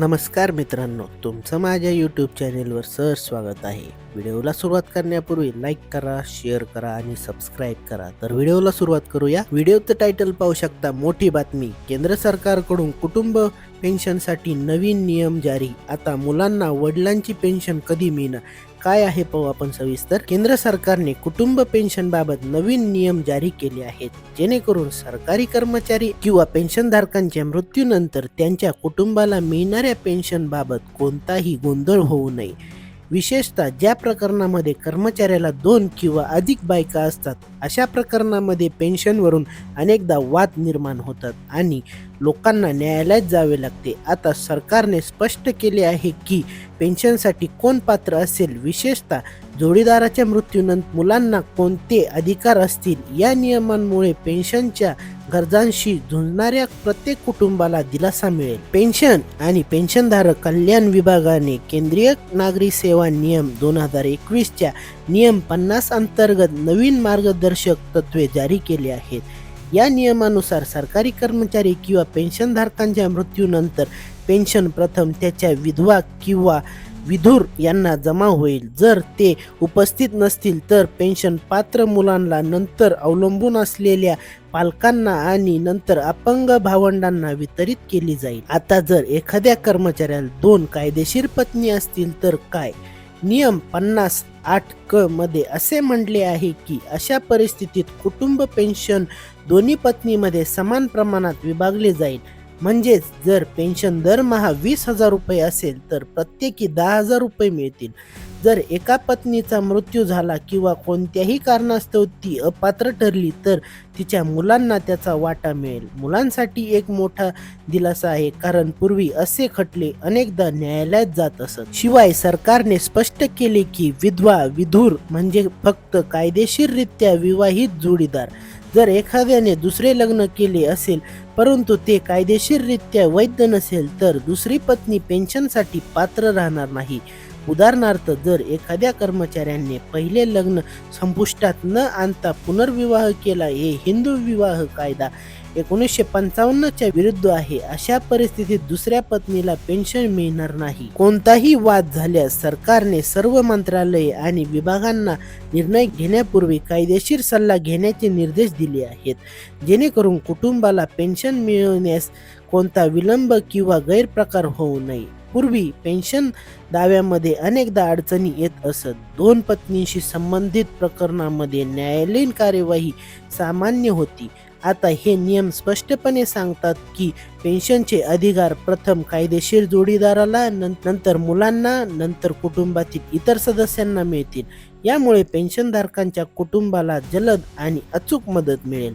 नमस्कार मित्रांनो तुमचं माझ्या यूट्यूब चॅनेलवर सर स्वागत आहे. व्हिडिओला सुरुवात करण्यापूर्वी लाईक करा शेअर करा आणि सबस्क्राईब करा. तर व्हिडिओला सुरुवात करूया. व्हिडिओचं टायटल पाहू शकता मोठी बातमी. केंद्र सरकारकडून कुटुंब पेन्शनसाठी नवीन नियम जारी. आता मुलांना वडिलांची पेन्शन कधी मिळणार? काय आहे पाहू आपण सविस्तर. केंद्र सरकारने कुटुंब पेन्शन बाबत नवीन नियम जारी केले आहेत. जेणेकरून सरकारी कर्मचारी किंवा पेन्शनधारकांच्या मृत्यूनंतर त्यांच्या कुटुंबाला मिळणाऱ्या पेन्शन बाबत कोणताही गोंधळ होऊ नये. विशेषतः ज्या प्रकरणामध्ये कर्मचाऱ्याला दोन किंवा अधिक बायका असतात अशा प्रकरणामध्ये पेन्शनवरून अनेकदा वाद निर्माण होतात आणि लोकांना न्यायालयात जावे लागते. आता सरकारने स्पष्ट केले आहे की पेन्शनसाठी कोण पात्र असेल? विशेषतः जोडीदाराच्या मृत्यूनंतर मुलांना कोणते अधिकार असतील? या नियमांमुळे पेन्शनच्या गरजांशी झुंजणाऱ्या प्रत्येक कुटुंबाला दिलासा मिळेल. पेन्शन आणि पेन्शनधारक कल्याण विभागाने केंद्रीय नागरी सेवा नियम दोन हजार एकवीसच्या नियम पन्नास अंतर्गत नवीन मार्गदर्शक तत्वे जारी केली आहेत. या नियमानुसार सरकारी कर्मचारी किंवा पेन्शनधारकांच्या मृत्यूनंतर पेन्शन प्रथम त्याच्या विधवा किंवा विधूर यांना जमा होईल. जर ते उपस्थित नसतील तर पेन्शन पात्र मुलांना नंतर अवलंबून असलेल्या पालकांना आणि नंतर अपंग भावंडांना वितरित केली जाईल. आता जर एखाद्या कर्मचाऱ्याला दोन कायदेशीर पत्नी असतील तर काय? नियम पन्नास आठ क मध्ये असे म्हटले आहे की अशा परिस्थितीत कुटुंब पेन्शन दोन्ही पत्नीमध्ये समान प्रमाणात विभागले जाईल. म्हणजेच जर पेन्शन दरमहा वीस हजार रुपये असेल तर प्रत्येकी दहा हजार रुपये मिळतील. जर एका पत्नीचा मृत्यू झाला किंवा कोणत्याही कारणास्तव ती अपात्र ठरली तर तिच्या मुलांना त्याचा वाटा मिळेल. मुलांसाठी एक मोठा दिलासा आहे कारण पूर्वी असे खटले अनेकदा न्यायालयात जात असत. शिवाय सरकारने स्पष्ट केले की विधवा विधूर म्हणजे फक्त कायदेशीररित्या विवाहित जोडीदार. जर एखाद्याने दुसरे लग्न केले असेल परंतु ते कायदेशीररित्या वैध नसेल तर दुसरी पत्नी पेन्शनसाठी पात्र राहणार नाही. उदाहरणार्थ जर एखाद्या कर्मचाऱ्याने पहिले लग्न संपुष्टात न आणता पुनर्विवाह केला हे हिंदू विवाह कायदा एकोणीसशे पंचावन्नच्या विरुद्ध आहे. अशा परिस्थितीत दुसऱ्या पत्नीला पेन्शन मिळणार नाही. कोणताही वाद झाल्यास सरकारने सर्व मंत्रालये आणि विभागांना निर्णय घेण्यापूर्वी कायदेशीर सल्ला घेण्याचे निर्देश दिले आहेत. जेणेकरून कुटुंबाला पेन्शन मिळवण्यास कोणता विलंब किंवा गैरप्रकार होऊ नये. पूर्वी पेन्शन दाव्यामध्ये अनेकदा अडचणी येत असत. दोन पत्नींशी संबंधित प्रकरणामध्ये न्यायालयीन कार्यवाही सामान्य होती. आता हे नियम स्पष्टपणे सांगतात की पेन्शनचे अधिकार प्रथम कायदेशीर जोडीदाराला नंतर मुलांना नंतर कुटुंबातील इतर सदस्यांना मिळतील. यामुळे पेन्शनधारकांच्या कुटुंबाला जलद आणि अचूक मदत मिळेल.